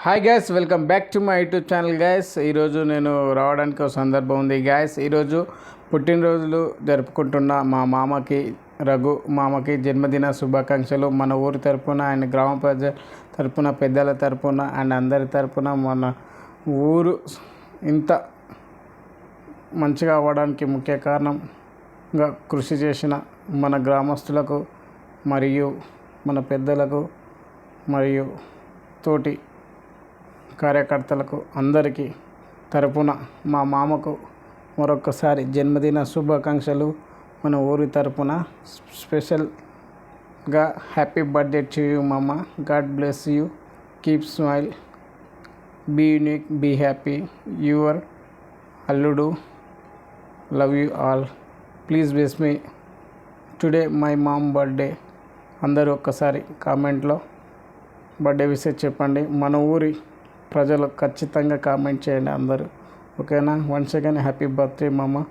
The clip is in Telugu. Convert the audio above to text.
Hi guys welcome back to my YouTube channel guys ఈరోజు నేను రావడానికి ఒక సందర్భం ఉంది గ్యాస్ ఈరోజు పుట్టినరోజులు జరుపుకుంటున్న మా మామకి రఘు మామకి జన్మదిన శుభాకాంక్షలు. మన ఊరి తరపున అండ్ గ్రామ ప్రజల తరపున పెద్దల తరపున అండ్ అందరి తరపున మన ఊరు ఇంత మంచిగా అవ్వడానికి ముఖ్య కారణంగా కృషి చేసిన మన గ్రామస్తులకు మరియు మన పెద్దలకు మరియు తోటి కార్యకర్తలకు అందరికీ తరపున మా మామకు మరొకసారి జన్మదిన శుభాకాంక్షలు. మన ఊరి తరపున స్పెషల్గా హ్యాపీ బర్త్డే టు యూ మామ. God bless you. Keep smile. Be unique be happy. Your అల్లుడు. Love you all. Please bless me. Today my mom birthday. అందరూ ఒక్కసారి కామెంట్లో బర్త్డే విషయం చెప్పండి. మన ఊరి ప్రజలు ఖచ్చితంగా కామెంట్ చేయండి అందరూ. ఓకేనా? వన్స్ అగైన్ హ్యాపీ బర్త్డే మామ.